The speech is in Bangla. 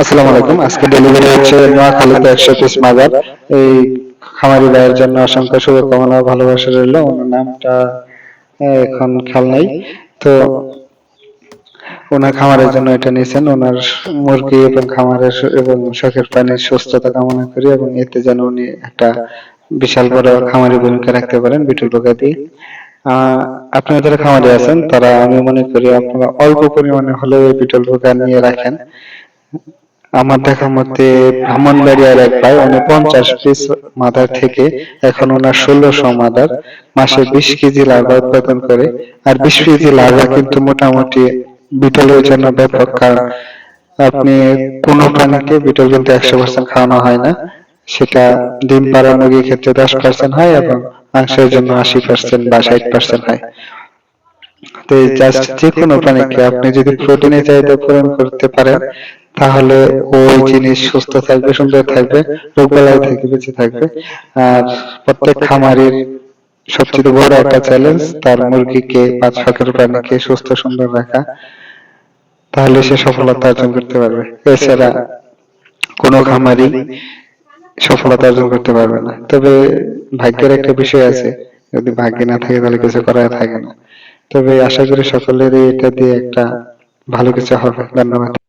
আসসালামু আলাইকুম। আজকে ডেলিভারি হচ্ছে নোয়াখালীতে একশো পিস মাজার এই খামারি ভাইয়ের জন্য অসংখ্য শুভকামনা ভালোবাসা রইল। ওনার নামটা এখন খেয়াল নাই। তো ওনার খামারের জন্য এটা নিয়েছেন ওনার মুরগি এবং খামারের এবং শখের প্রাণীর সুস্থতা কামনা করি এবং এতে যেন উনি একটা বিশাল বড় খামারি ভূমিকা রাখতে পারেন বিটুল পোকা দিয়ে আপনারা যারা খামারি আছেন, তারা আমি মনে করি আপনারা অল্প পরিমাণে হলেও বিটল পোকা নিয়ে রাখেন। আমার দেখা মতে ব্রাহ্মণবাড়িয়ার এক ভাই উনি পঞ্চাশ পিস মাদার থেকে এখন ওনার ষোলোশো মাদার, মাসে বিশ কেজি লাভা উৎপাদন করে। আর বিশ কেজি লাভা কিন্তু মোটামুটি বিটলের জন্য ব্যাপক, কারণ আপনি কোনো প্রাণীকে বিটল কিন্তু একশো পার্সেন্ট খাওয়ানো হয় না। সেটা ডিম পাড়া মুরগির ক্ষেত্রে দশ পার্সেন্ট হয় এবং মাংসের জন্য আশি পার্সেন্ট বা ষাট পার্সেন্ট হয়। তো জাস্ট যে কোনো প্রাণীকে আপনি যদি প্রোটিনের চাহিদা পূরণ করতে পারেন তাহলে ওই জিনিস সুস্থ থাকবে সুন্দর থাকবে রোগ বালাই থেকে বেঁচে থাকবে। আর প্রত্যেক খামারির সবচেয়ে বড় একটা চ্যালেঞ্জ তার মুরগিকে বা শখের প্রাণীকে সুস্থ সুন্দর রাখা। তাহলে সে সফলতা অর্জন করতে পারবে। এছাড়া কোনো খামারি সফলতা অর্জন করতে পারবে না। তবে ভাগ্যের একটা বিষয় আছে যদি ভাগ্যে না থাকে তাহলে কিছু করার থাকে। না। তবে আশা করি সকলেরই এটা দিয়ে একটা ভালো কিছু হবে। ধন্যবাদ।